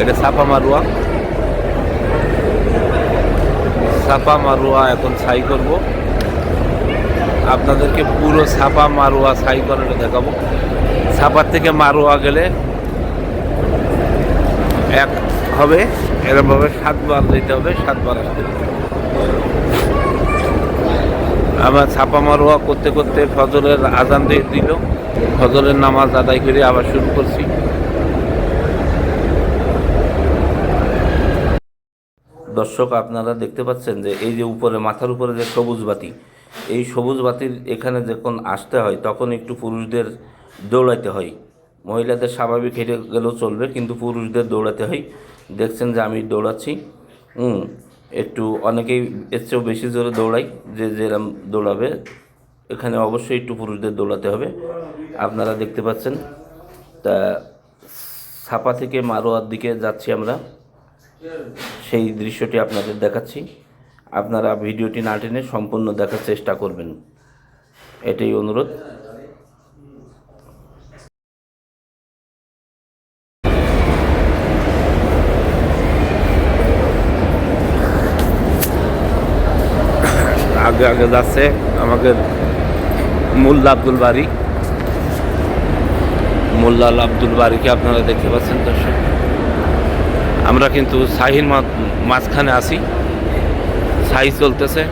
এটা সাপা মারুয়া। সাপা মারুয়া এখন ছাই করব। আপনাদেরকে পুরো ছাপা মারুয়া ছাই করাটা দেখাবো। ছাপার থেকে মারুয়া গেলে এক হবে এরকমভাবে সাতবার দিতে হবে, সাতবার আসতে হবে। আবার ছাপা মারোয়া করতে করতে ফজরের আজান দিয়ে দিল। ফজরের নামাজ আদায় করে আবার শুরু করছি। দর্শক আপনারা দেখতে পাচ্ছেন যে এই যে উপরে, মাথার উপরে যে সবুজ বাতি, এই সবুজ বাতির এখানে যখন আসতে হয়, তখন একটু পুরুষদের দৌড়াইতে হয়। মহিলাদের স্বাভাবিক হেঁটে গেলেও চলবে, কিন্তু পুরুষদের দৌড়াতে হয়। দেখছেন যে আমি দৌড়াচ্ছি। একটু অনেকেই এর চেয়েও বেশি জোরে দৌড়াই যে যেরম দৌড়াবে, এখানে অবশ্যই একটু পুরুষদের দৌড়াতে হবে। আপনারা দেখতে পাচ্ছেন, তা ছাপা থেকে মারোয়ার দিকে যাচ্ছি আমরা। সেই দৃশ্যটি আপনাদের দেখাচ্ছি। আপনারা ভিডিওটি না টেনে সম্পূর্ণ দেখার চেষ্টা করবেন। এটাই অনুরোধ। আগে আগে যাচ্ছে আমাদের মোল্লা আব্দুল বাড়ি মোল্লা আব্দুল বাড়িকে আপনারা দেখতে পাচ্ছেন, দর্শক। আমরা কিন্তু সাহির মাঝখানে আসি সাহি চলতেছে।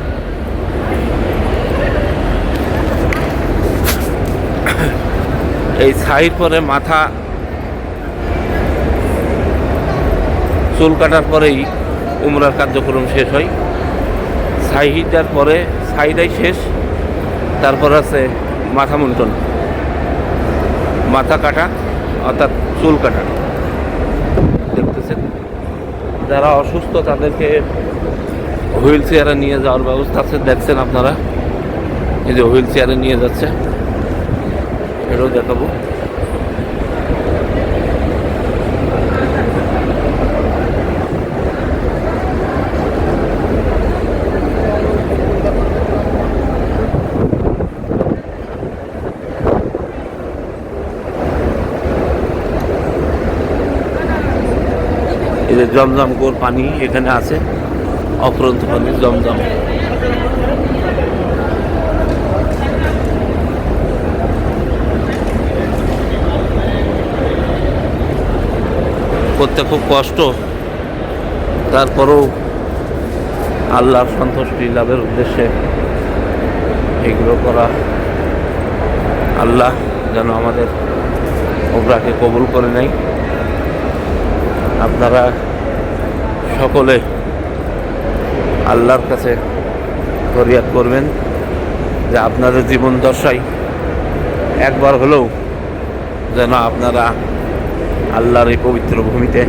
এই সাহির পরে মাথা চুল কাটার পরেই উমরার কার্যক্রম শেষ হয়। সাহিটার পরে সাইডাই শেষ। তারপর আছে মাথা মুন্টন। মাথা কাটা, অর্থাৎ চুল কাটা। দেখতেছেন? যারা অসুস্থ, তাদেরকে হুইল চেয়ারে নিয়ে যাওয়ার ব্যবস্থা আছে। দেখছেন আপনারা? এই যে হুইল চেয়ারে নিয়ে যাচ্ছে। এটাও দেখাবো। এই যে জমজম গোর পানি এখানে আছে অফুরন্ত পানি, জমজম। করতে খুব কষ্ট, তারপরেও আল্লাহর সন্তুষ্টি লাভের উদ্দেশ্যে এগুলো করা। আল্লাহ যেন আমাদের ওগুলাকে কবুল করে নেয়। আপনারা সকলে আল্লাহর কাছে ফরিয়াদ করবেন যে আপনাদের জীবন দশায় একবার হলেও যেন আপনারা আল্লাহর এই পবিত্র ভূমিতে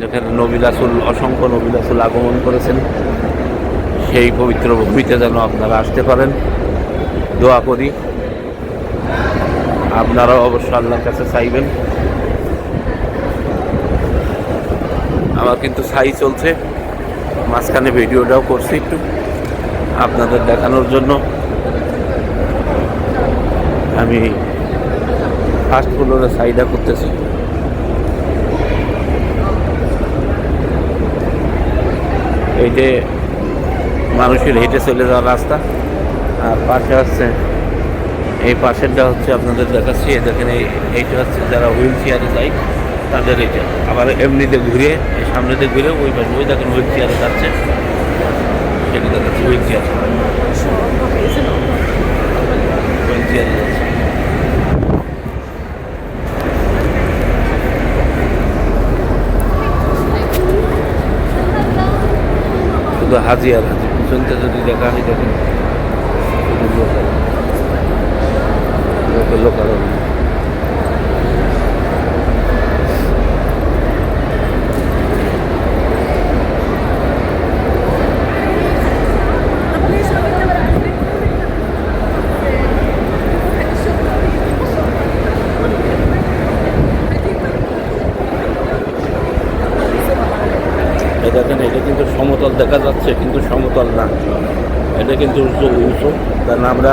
যেখানে নবিলাসুল অসংখ্য নবিলাসুল আগমন করেছেন, সেই পবিত্র ভূমিতে যেন আপনারা আসতে পারেন। দোয়া করি। আপনারাও অবশ্য আল্লাহর কাছে চাইবেন। আমার কিন্তু সাই চলছে। মাঝখানে ভিডিওটাও করছি একটু আপনাদের দেখানোর জন্য। আমি ফাস্ট ফুডের সাইডা করতেছি। এই যে মানুষের হেঁটে চলে যাওয়ার রাস্তা। আর পাশে হচ্ছে, এই পাশেরটা হচ্ছে আপনাদের দেখাচ্ছি। দেখেন, এই এইটা হচ্ছে যারা হুইল চেয়ারে যায়। তাদের এটা। আবার এমনিতে ঘুরে সামনেতে ঘুরে ওই পাশে, ওই দেখেন হুইল চেয়ারে যাচ্ছে। সেটা দেখাচ্ছে? হুইল চেয়ার শুধু হাজি আর হাজি। পিছনতে যদি দেখা হয় দেখেন। শুধু লোক আর লোকে লোক আর লোক। এই দেখেন এটা কিন্তু সমতল দেখা যাচ্ছে, কিন্তু সমতল না। এটা কিন্তু উঁচু উঁচু। কারণ আমরা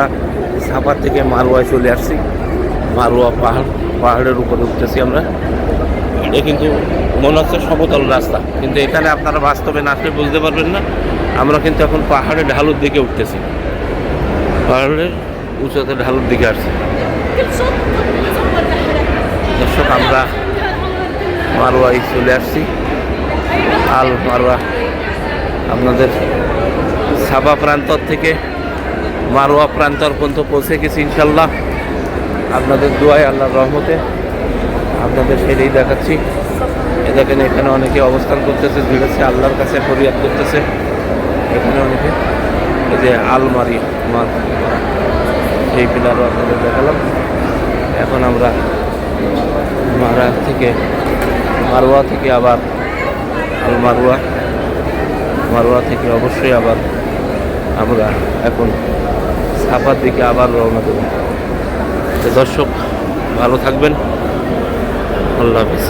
সাপার থেকে মারোয়ায় চলে আসছি। মারোয়া পাহাড়, পাহাড়ের উপরে উঠতেছি আমরা। এটা কিন্তু মনে হচ্ছে সমতল রাস্তা। কিন্তু এখানে আপনারা বাস্তবে না আসলে বুঝতে পারবেন না। আমরা কিন্তু এখন পাহাড়ে ঢালুর দিকে উঠতেছি। পাহাড়ের উঁচুতে ঢালুর দিকে আসছি। দর্শক, আমরা মারোয়াই চলে আসছি। আল মারোয়া আপনাদের সাবা প্রান্তর থেকে মারোয়া প্রান্তর পর্যন্ত পৌঁছে গেছি ইনশাল্লাহ। আপনাদের দোয়ায় আল্লাহর রহমতে আপনাদের সেটাই দেখাচ্ছি। এ দেখেন, এখানে অনেকে অবস্থান করতেছে ঝুলেছে আল্লাহর কাছে ফরিয়াদ করতেছে। এখানে অনেকে এই যে আলমারি মার সেই পিলারও আপনাদের দেখালাম। এখন আমরা মারা থেকে, মারোয়া থেকে আবার আল মারোয়া থেকে অবশ্যই আবার আমরা এখন সাফার দিকে আবার রওনা দেব। দর্শক, ভালো থাকবেন। আল্লাহ হাফিজ।